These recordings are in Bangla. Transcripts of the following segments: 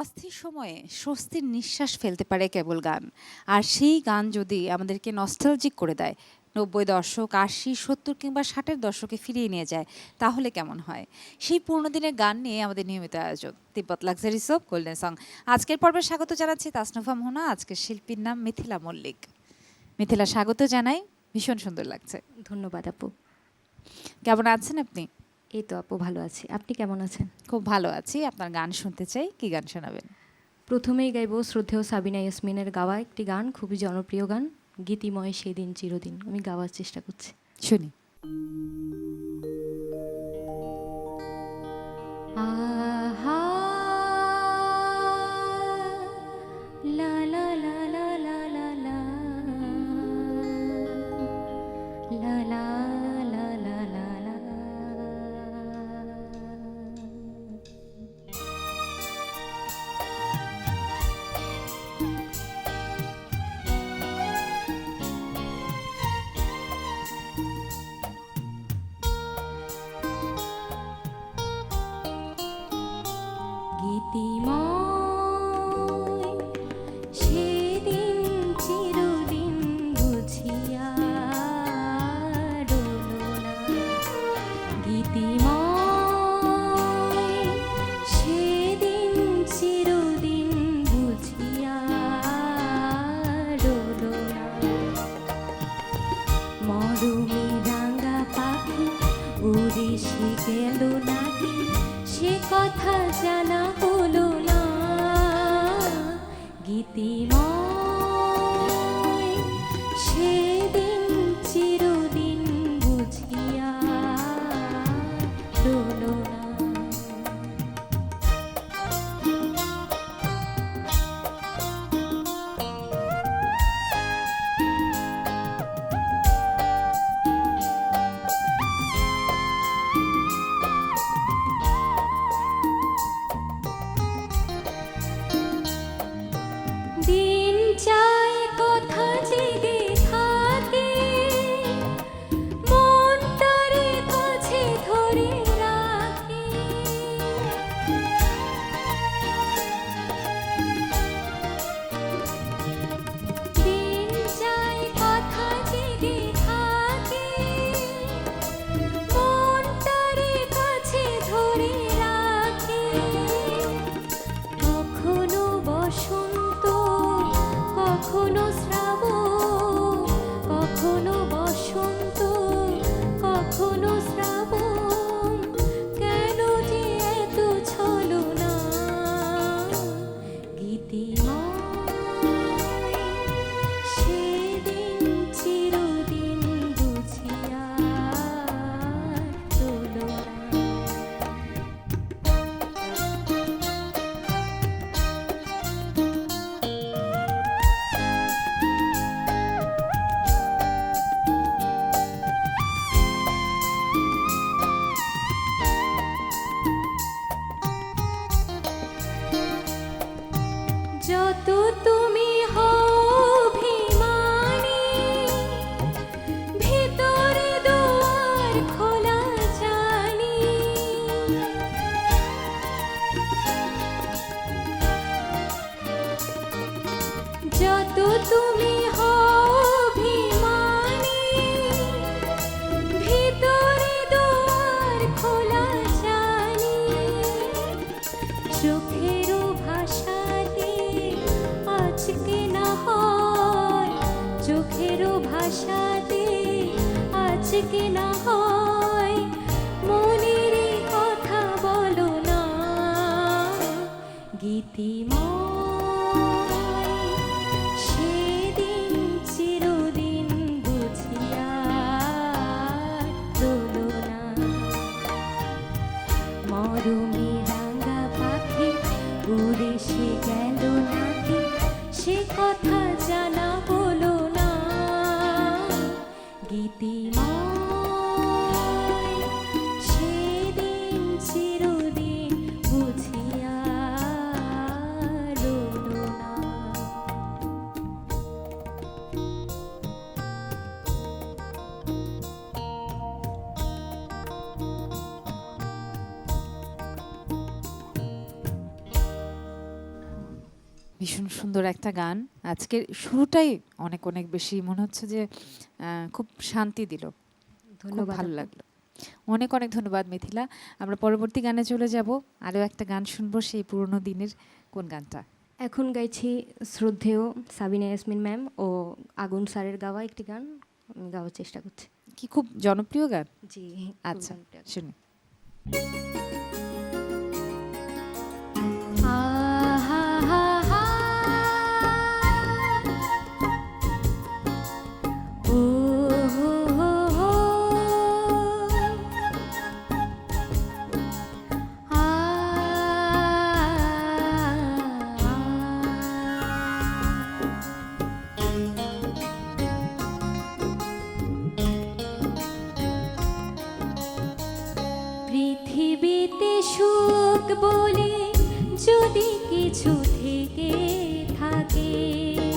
অস্থির সময়ে স্বস্তির নিঃশ্বাস ফেলতে পারে কেবল গান। আর সেই গান যদি আমাদেরকে নস্টালজিক করে দেয় নব্বই দশক আশি সত্তর কিংবা ষাটের দশকে ফিরিয়ে নিয়ে যায় তাহলে কেমন হয়? সেই পুরনো দিনের গান নিয়ে আমাদের নিয়মিত আয়োজন। Tibet luxury soap golden song আজকের পর্বে স্বাগত জানাচ্ছি তাসনুফা মোহনা। আজকের শিল্পীর নাম মিথিলা মল্লিক। মিথিলা স্বাগত জানাই। ভীষণ সুন্দর লাগছে। ধন্যবাদ আপু। কেমন আছেন আপনি? এই তো আপু ভালো আছি। আপনি কেমন আছেন? খুব ভালো আছি। আপনার গান শুনতে চাই কি গান শোনাবেন? প্রথমেই গাইব শ্রদ্ধেয় সাবিনা ইয়াসমিনের গাওয়া একটি গান খুবই জনপ্রিয় গান গীতিময় সেদিন চিরদিন। আমি গাওয়ার চেষ্টা করছি। শুনি। আহা লা কথা জানা হলো না। গীতিময় ভাষাতে আজকে না হয়? কথা বলো না। সেদিন বুঝিয়া না। মরুমি সে গেল নাকি? সে কথা জানা হলো না Gitimang ভীষণ সুন্দর একটা গান। আজকের শুরুটাই অনেক অনেক বেশি মনে হচ্ছে যে খুব শান্তি দিল। খুব ধন্যবাদ ভালো লাগল। অনেক অনেক ধন্যবাদ মিথিলা। আমরা পরবর্তী গানে চলে যাব। আরও একটা গান শুনব সেই পুরনো দিনের। কোন গানটা? এখন গাইছি শ্রদ্ধেয় সাবিনা ইয়াসমিন ম্যাম ও আগুন স্যারের গাওয়া একটি গান। আমি গাওয়ার চেষ্টা করছি। কি খুব জনপ্রিয় গান? জি আচ্ছা শুনি। সুখ বলে যদি কিছু থেকে থাকে।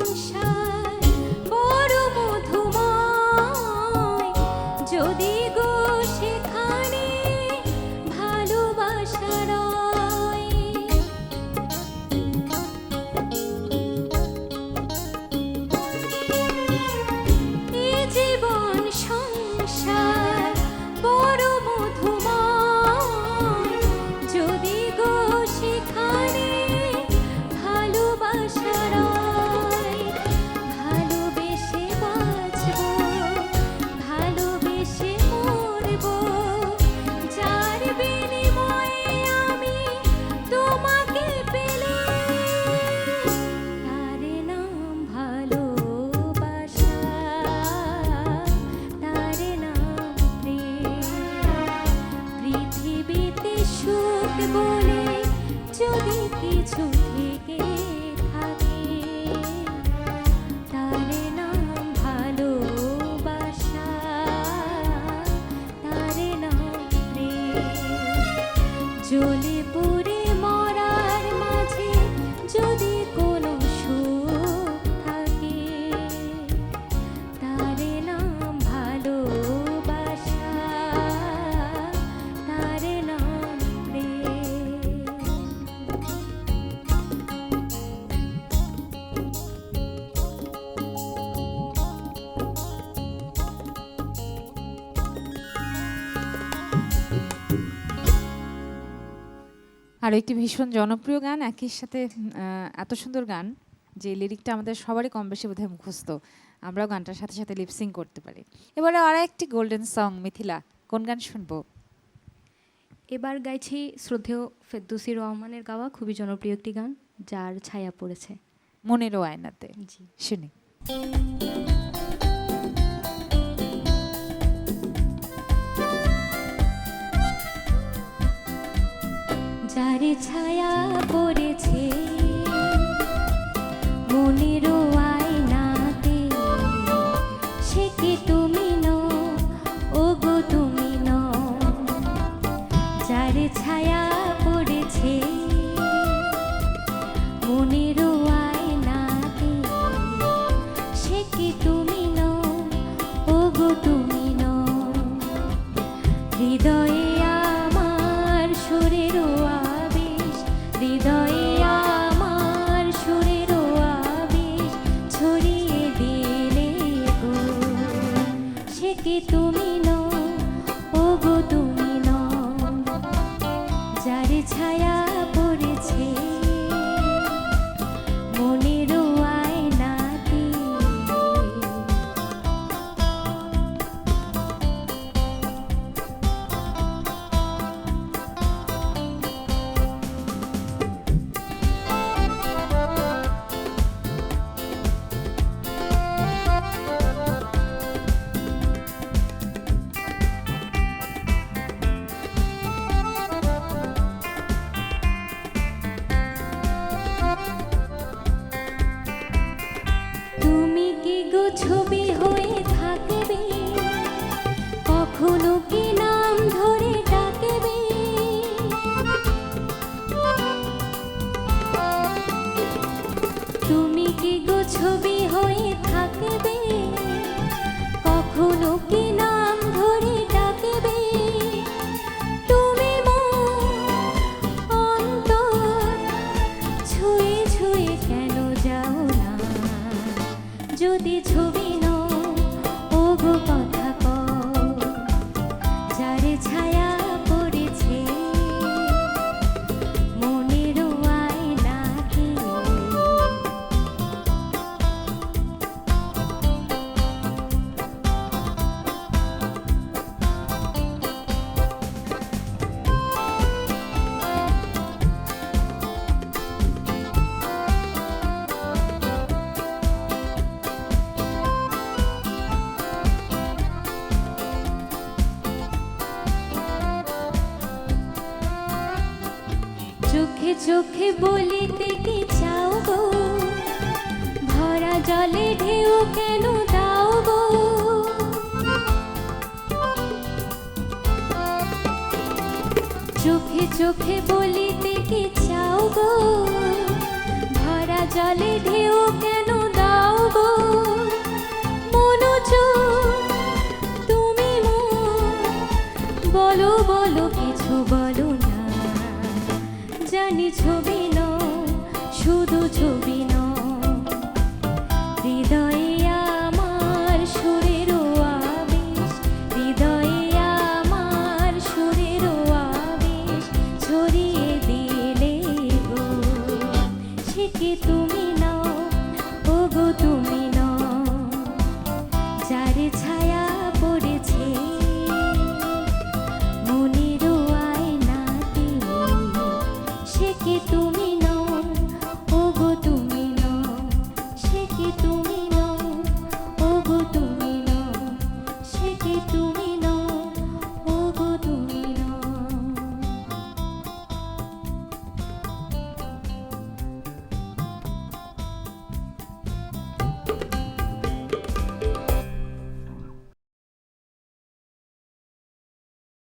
Shh. কিছু থেকে আর একটি ভীষণ জনপ্রিয় গান একই সাথে এত সুন্দর গান যে লিরিকটা আমাদের সবারই কম বেশি বোধহয় মুখস্থ। আমরাও গানটার সাথে সাথে লিপসিং করতে পারি। এবারে আর একটি গোল্ডেন সং মিথিলা কোন গান শুনব? এবার গাইছি শ্রদ্ধেয় ফেরদৌসি রহমানের গাওয়া খুবই জনপ্রিয় একটি গান যার ছায়া পড়েছে। মনেরও আয়নাতে। জি। শুনি। ছায়া পড়েছে। তুমি ওগো তুমি ছায়া পড়েছে মনের জলে ঢেউ কেন দাও গো? চোখে চোখে বলিতে কি চাও গো? ভরা জলে ঢেউ কেন দাও গো? তুমি বলো বলো, কিছু বলো না। জানি ছবি ন শুধু ছবি ন どい